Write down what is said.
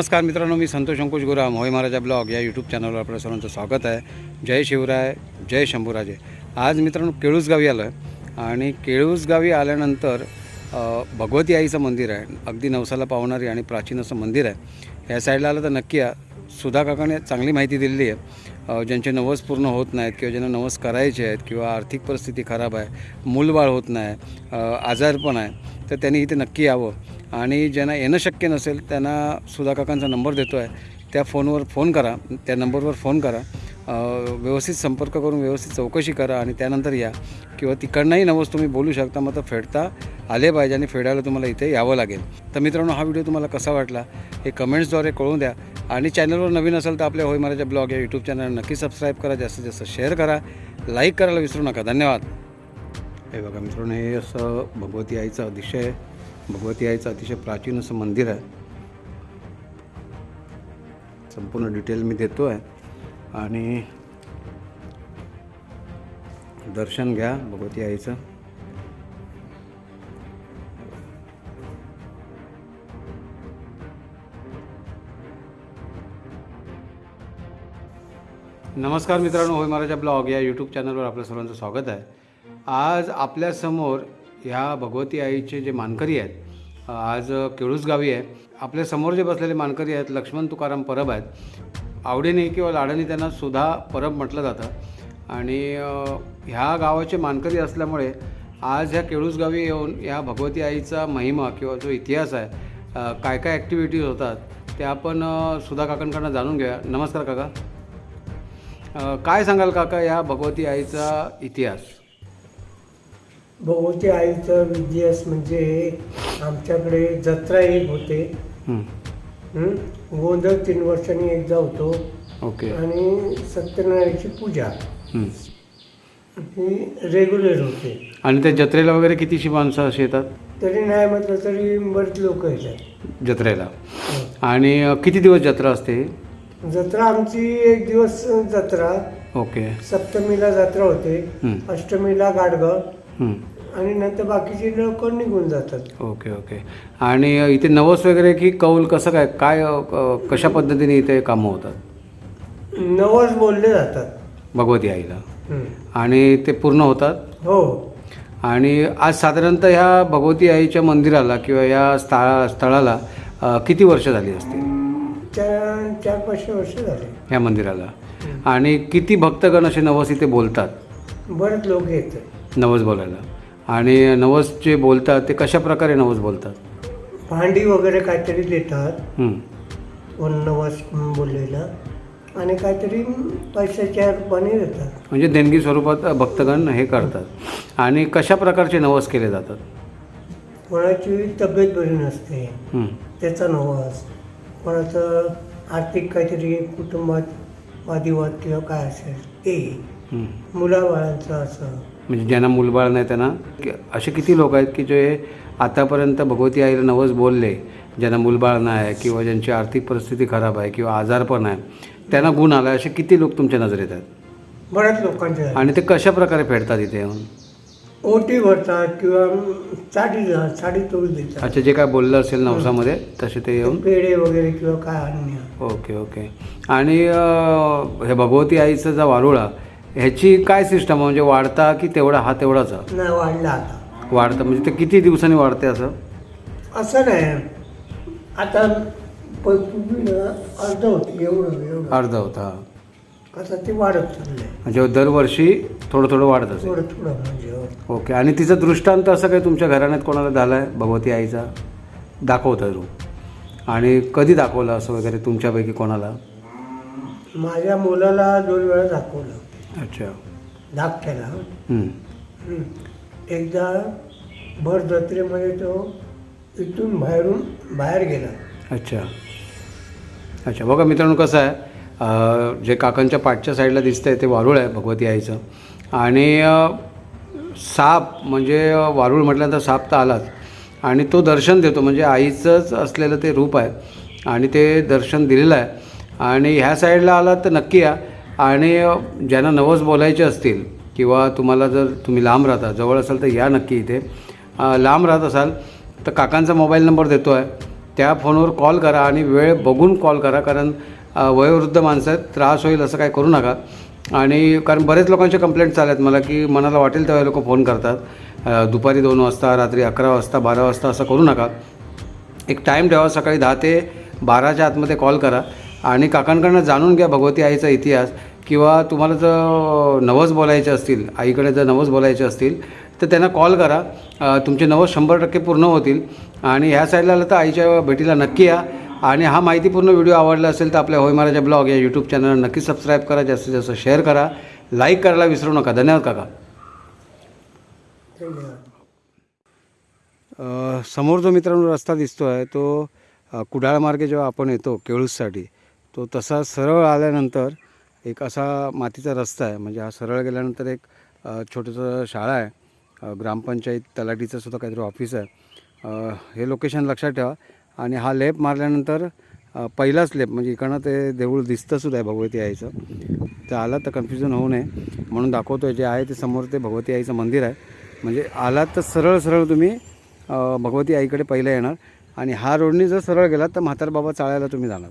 नमस्कार मित्रांनो मी संतोष अंकुश गुराम होय महाराजा ब्लॉग या यूट्यूब चॅनलवर आपल्या सर्वांचं स्वागत आहे. जय शिवराय जय शंभूराजे. आज मित्रांनो केळूसगावी आलं आलो आहे आणि केळूसगावी आल्यानंतर भगवती आईचं मंदिर आहे. अगदी नवसाला पावणारी आणि प्राचीन असं मंदिर आहे. या साईडला आलं तर नक्की या. सुधा काकाने चांगली माहिती दिलेली आहे. ज्यांचे नवस पूर्ण होत नाहीत किंवा ज्यांना नवस करायचे आहेत किंवा आर्थिक परिस्थिती खराब आहे मूलबाळ होत नाही आजार आजारपण आहे तर त्यांनी इथे नक्की यावं. आणि ज्यांना येणं शक्य नसेल त्यांना सुधा काकांचा नंबर देतो आहे त्या फोनवर फोन करा त्या नंबरवर फोन करा. व्यवस्थित संपर्क करून व्यवस्थित चौकशी करा आणि त्यानंतर या. किंवा तिकडनंही नवस तुम्ही बोलू शकता मग तर फेडता आले पाहिजे आणि फेडायला तुम्हाला इथे यावं लागेल. तर मित्रांनो हा व्हिडिओ तुम्हाला कसा वाटला हे कमेंट्सद्वारे कळून द्या. आणि चॅनलवर नवीन असेल तर आपल्या होय महाराजा ब्लॉग या यूट्यूब चॅनल नक्की सबस्क्राईब करा जास्तीत जास्त शेअर करा. लाईक करायला विसरू नका. धन्यवाद. हे बघा मित्रांनो हे असं भगवती आईचं अतिशय भगवती आईचं अतिशय प्राचीन असं मंदिर आहे. संपूर्ण डिटेल मी देतो आहे आणि दर्शन घ्या भगवती आईचं. नमस्कार मित्रांनो होय महाराजा ब्लॉग या यूट्यूब चॅनलवर आपल्या सर्वांचं स्वागत आहे. आज आपल्यासमोर ह्या भगवती आईचे जे मानकरी आहेत आज केळूस गावी आहे. आपल्यासमोर जे बसलेले मानकरी आहेत लक्ष्मण तुकाराम परब आहेत. आवडीने किंवा लाडाने त्यांना सुधा परब म्हटलं जातं. आणि ह्या गावाचे मानकरी असल्यामुळे आज ह्या केळूस गावी येऊन ह्या भगवती आईचा महिमा किंवा जो इतिहास आहे काय काय ॲक्टिव्हिटीज होतात ते आपण सुधा काकांकडनं जाणून घेऊया. नमस्कार काका. काय सांगाल काका या भगवती आईचा इतिहास? भगवती आईचं विद्यास म्हणजे आमच्याकडे जत्रा एक होते? गोंधळ तीन वर्षांनी एकदा होतो. ओके. आणि सत्यनारायणची पूजा. हं. ही रेग्युलर होते. आणि त्या जत्रेला वगैरे कितीशी माणसं अशी येतात? तरी नाही म्हटलं तरी बरेच लोक येतात. जत्रेला. हं. आणि अ, किती दिवस जत्रा असते जत्रा आमची एक दिवस जत्रा. ओके. सप्तमीला जत्रा होते. हं, अष्टमीला गाडगाव हं. आणि नंतर बाकीचे लोक निघून जातात. Okay okay. आणि इथे नवस वगैरे की कौल कसं काय काय अ, कशा पद्धतीने इथे कामं होतात? नवस बोलले जातात. भगवती आईला. हं. आणि ते पूर्ण होतात? हो. आणि आज साधारणतः ह्या भगवती आईच्या मंदिराला किंवा या स्थळा स्थळाला अ, किती वर्ष झाली असतील? चार चार पाचशे वर्ष झाले. ह्या मंदिराला. आणि किती भक्तगण असे नवस इथे बोलतात? बरेच लोक येतात. नवस बोलायला. आणि नवस जे बोलतात ते कशा प्रकारे नवस बोलतात? भांडी वगैरे काहीतरी देतात. हं. वनवास बोललेला. आणि काहीतरी पैशाच्या रूपाने देतात. म्हणजे देणगी स्वरूपात भक्तगण हे करतात. आणि कशा प्रकारचे नवस केले जातात? कोणाची तब्येत बरी नसते. हं. त्याचा नवास. कोणाचं आर्थिक काहीतरी कुटुंबात वादिवाद किंवा काय असेल ते. हं. मुलाबाळांचं असं. म्हणजे ज्यांना मुलबाळ नाही त्यांना कि- असे किती लोक आहेत की जे आतापर्यंत भगवती आईला नवस बोलले ज्यांना मुलबाळ नाही किंवा ज्यांची आर्थिक परिस्थिती खराब आहे किंवा आजारपण आहे त्यांना गुण आला असे किती लोक तुमच्या नजरेत आहेत? बऱ्याच लोकांचे आहे. आणि ते कशा प्रकारे फेडतात इथे येऊन? ओटी भरतात किंवा साडी साडी तोडून देतात. अच्छा जे काय बोललं असेल नवसामध्ये तसे ते येऊन? पेढे वगैरे किंवा काय अन्य ओके ओके. आणि हे भगवती आईचं जो वारुळा ह्याची काय सिस्टम म्हणजे वाढता की तेवढा हा तेवढाच? आहे? नाही वाढला आता. वाढतं. म्हणजे ते किती दिवसांनी वाढते असं? असं नाही. आता प- पूर्वी ना अर्ध होते एवढं एवढं. अर्ध होता. हा. आता ते वाढत चाललंय. म्हणजे दरवर्षी थोडं थोडं वाढत असेल. थोडं थोडं म्हणजे. हो. ओके. आणि तिचा दृष्टांत असं काही तुमच्या घराण्यात कोणाला झाला आहे भगवती आईचा? दाखवता तू. आणि कधी दाखवलं असं वगैरे तुमच्यापैकी कोणाला? माझ्या मुलाला दोन वेळा दाखवलं. अच्छा. धाकट्याला. हं. एकदा भर जत्रेमध्ये तो इथून बाहेरून बाहेर गेला. अच्छा. अच्छा बघा मित्रांनो कसं आहे. अं, जे काकांच्या पाठच्या साईडला दिसतंय ते वारुळ आहे भगवती आईचं आणि अं, साप म्हणजे अं, वारुळ म्हटल्यानंतर साप तर आलाच. आणि तो दर्शन देतो म्हणजे आईचंच असलेलं ते रूप आहे. आणि ते दर्शन दिलेलं आहे. आणि ह्या साईडला आलात तर नक्की या. आणि ज्यांना नवस बोलायचे असतील किंवा तुम्हाला जर तुम्ही लांब राहता जवळ असाल तर या नक्की इथे. लांब राहत असाल तर काकांचा मोबाईल नंबर देतो आहे. त्या फोनवर कॉल करा आणि वेळ बघून कॉल करा कारण वयोवृद्ध माणसं आहेत त्रास होईल असं काय करू नका. आणि कारण बरेच लोकांचे कंप्लेंट आले आहेत मला की मनाला वाटेल तेव्हा लोक फोन करतात. दुपारी दोन वाजता रात्री अकरा वाजता बारा वाजता असं करू नका. एक टाईम ठेवा सकाळी दहा ते बाराच्या आतमध्ये कॉल करा. आणि काकांकडनं जाणून घ्या भगवती आईचा इतिहास. किंवा तुम्हाला जर नवस बोलायचे असतील आईकडे जर नवस बोलायचे असतील तर त्यांना कॉल करा. तुमचे नवस शंभर टक्के पूर्ण होतील. आणि ह्या साईडला आलं तर आईच्या भेटीला नक्की या. आणि हा माहितीपूर्ण व्हिडिओ आवडला असेल तर आपल्या होय महाराजा ब्लॉग या यूट्यूब चॅनलला नक्की सबस्क्राईब करा. जास्तीत जास्त शेअर करा. लाईक करायला विसरू नका. धन्यवाद काका. समोर जो मित्रांनो रस्ता दिसतो आहे तो कुडाळ मार्गे जेव्हा आपण येतो केळूससाठी तो तसा सरळ आल्यानंतर एक असा मातीचा रस्ता आहे. म्हणजे हा सरळ गेल्यानंतर एक छोटंसं शाळा आहे. ग्रामपंचायत तलाठीचं सुद्धा काहीतरी ऑफिस आहे. हे लोकेशन लक्षात ठेवा. आणि हा लेप मारल्यानंतर पहिलाच लेप म्हणजे इकडनं ते देऊळ दिसतं सुद्धा आहे भगवती आईचं. तर आलात तर कन्फ्युजन होऊ नये. म्हणून दाखवतो जे आहे ते समोर ते भगवती आईचं मंदिर आहे. म्हणजे आलात तर सरळ सरळ तुम्ही भगवती आईकडे पहिलं येणार. आणि हा रोडनी जर सरळ गेलात तर म्हातारबाबा चाळायला तुम्ही जाणार.